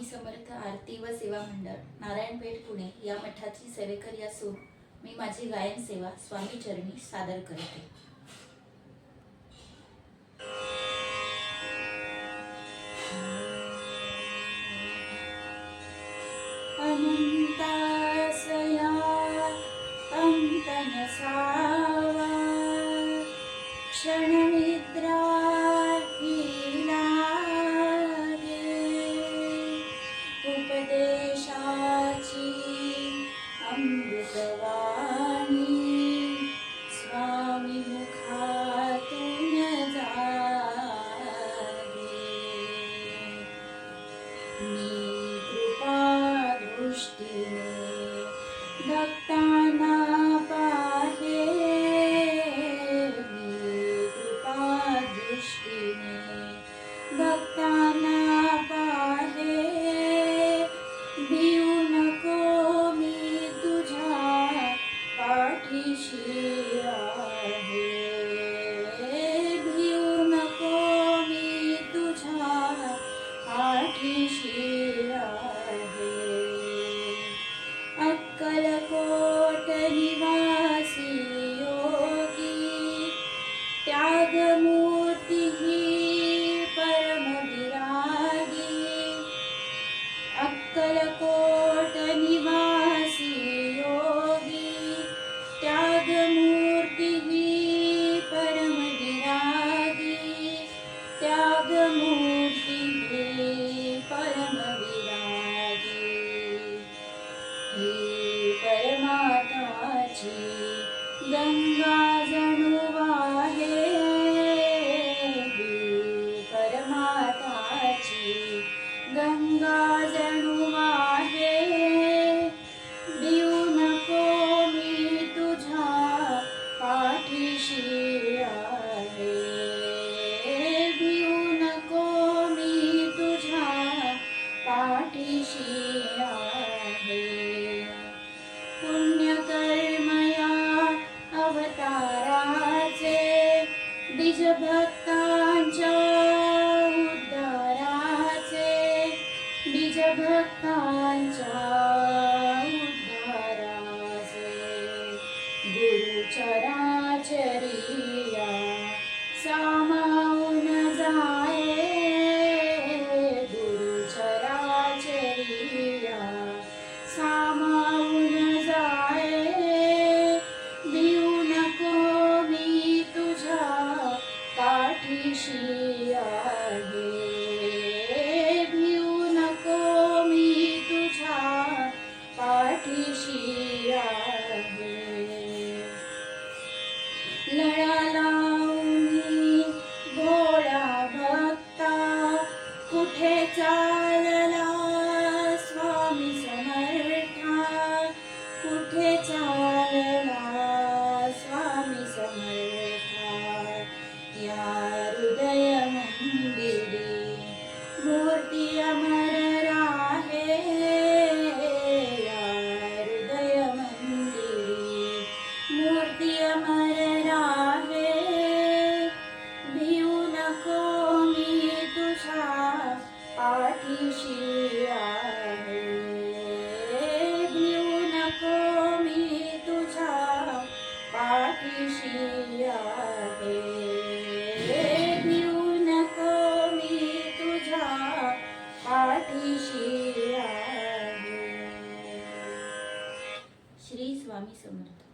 स्वामी समर्थ आरती व सेवा मंडळ नारायणपेठ पुणे या मठाची सेवेकरी असून मी माझी गायन सेवा स्वामी चरणी सादर करते. अनंतासया अंतनसावा क्षण मी कृपा दृष्टीने भक्तांना पाहे। मी कृपा दृष्टीने भक्तांना पाहे। भिऊ नको मी तुझ्या पाठीशी आहे। पाठीशी अक्कलकोट निवासी योगी त्यागमूर्ती ही परमविरागी अक्कलकोट भक्तांच्या उद्धाराचे बीज भक्तांच्या उद्धाराचे गुरुचराचरिया Nectar. स्वामी समर्थ